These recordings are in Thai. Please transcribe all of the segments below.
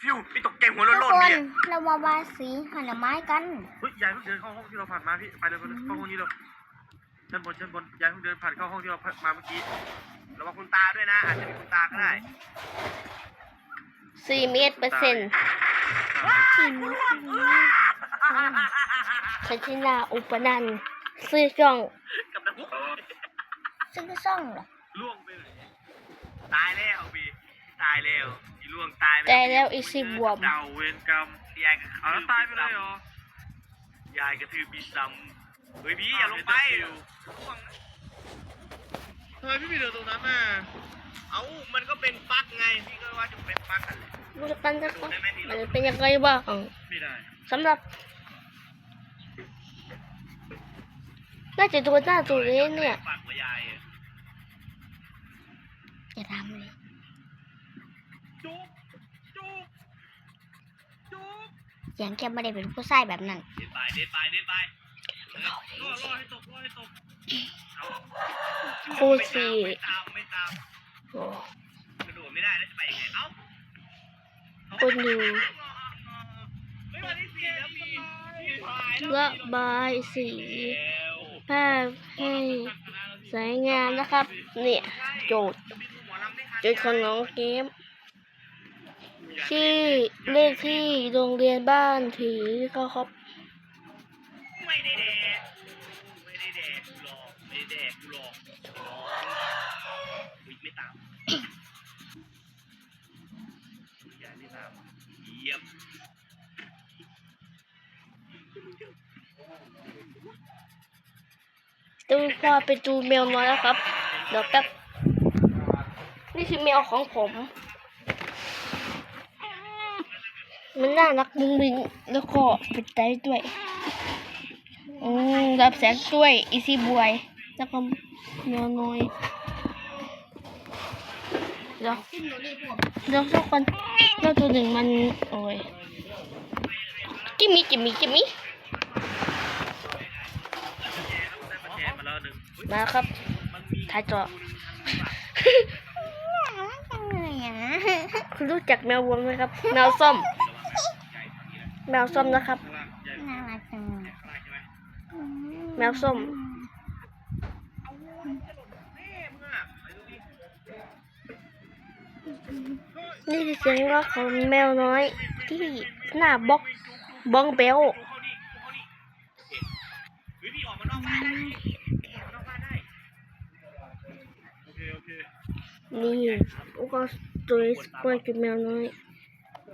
ฟิวพี่ตกใจหัวทุโล้กนคๆนเนี่ยเรามาบายสีผลไม้กันเฮ้ยยายเพิ่งเดินเข้าห้องที่เราผ่านมาพี่ไปเลยไปเลยเข้าห้องนี้เลยชั้นบนชั้นบนยายเพิ่งเดินผ่านเข้าห้องที่เรามาเมื่อกี้ระวังคุณตาด้วยนะอาจจะมีคุณตาก็ได้สี่เมตรเปอร์เซ็นต์สีนี้สีนี้ชันชินาอุปนันท์ซื้อช่องกับน้ำพุซึ่งก็ซ่องเหรอล่วงไปเลยตายแล้วพี่ตายแล้วอีล่ วงตายไปแต่แล้วอีซีบวมเดาเวรกรรมยายกระทืบตายไปเลยเหรอ ยายกระทืบพี่ซ้ำเฮ้ยพี่อย่าลงไปล่วงทำไมพี่ไปเดินตรงนั้นน่ะเอ้ามันก็เป็นปลั๊กไงพี่ก็ว่าจะเป็นปลั๊กอะไรดูกันนะครับมันเป็นยังไงบ้างไม่ได้สำหรับน่าจะตัวหน้าตัวนี้เนี่ยปลั๊กหัวยายอะ อย่าทำเลย จุ๊บจุ๊บจุ๊บเสียงแกไม่ได้เป็นผู้ชายแบบนั้นเด็ดไปเด็ดไปเด็ดไปรอรอให้ตกรอให้ตกเอาคู่สี่ไม่ตามไม่ตามโอ้กระโดดไม่ได้แล้วจะไปยังไงเอ้าคนดูไม่มาที่สี่แล้วพี่พี่พายแล้วระบายสีภาพให้สวยงามนะครับ เนี่ย โจทย์โจทย์ของน้องเกม ที่เลขที่โรงเรียนบ้านถือเขาครับ ไม่ได้แดกไม่ได้แดกกูหรอกไม่ได้แดกกูหรอกอุ๊ยไม่ตามอย่าไม่ตามเยี่ยมดูพอไปดูแมวน้อยแล้วครับ เดี๋ยวแป๊บ นี่คือแมวของผม มันน่ารักมุ้งมิ้งแล้วก็ปิดใจด้วยอืมรับแสงด้วยอีซี่บวยแล้วก็แมวน้อยเดี๋ยวเดี๋ยวสักคนเจ้าตัวหนึ่งมันโอ้ยจิมมี่จิมมี่จิมมี่ได้ประแจมาแล้วหนึ่งอุ๊ยมาครับมันมีถ่ายจอจังเลยอะคุณรู้จักแมววงไหมครับ แมวส้ม แมวส้มนะครับข้างล่างใหญ่น่ารักจังเลยข้างล่างใช่ไหมแมวส้ม นี่คือเสียงร้องของแมวน้อยที่หน้าบล็อกบ้องเบลดูเข้านี่ดูเข้านี่เฮ้ยพี่ออกมานอกบ้านได้พี่ออกมานอกบ้านได้โอเคโอเคนี่อุกตัวสปอยคือแมวน้อย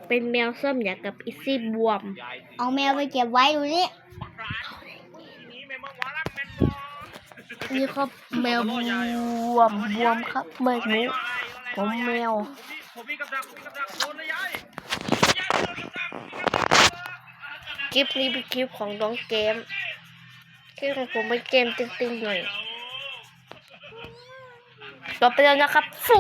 เป็นแมวส้มอย่างกับอีซี่บวมยายเอาแมวไปเก็บไว้ดูนี่ทีนี้แม่มาหมอลำแม่นบอนี่ครับแมวบวมบวมครับเมื่อนี้ผมแมวผมมีกับดักผมมีกับดักโดนเลยยายยายโดนกับดักคลิปนี้เป็นคลิปของน้องเกมคลิปของผมเป็นเกมตึงๆหน่อยต่อไปแล้วนะครับฟู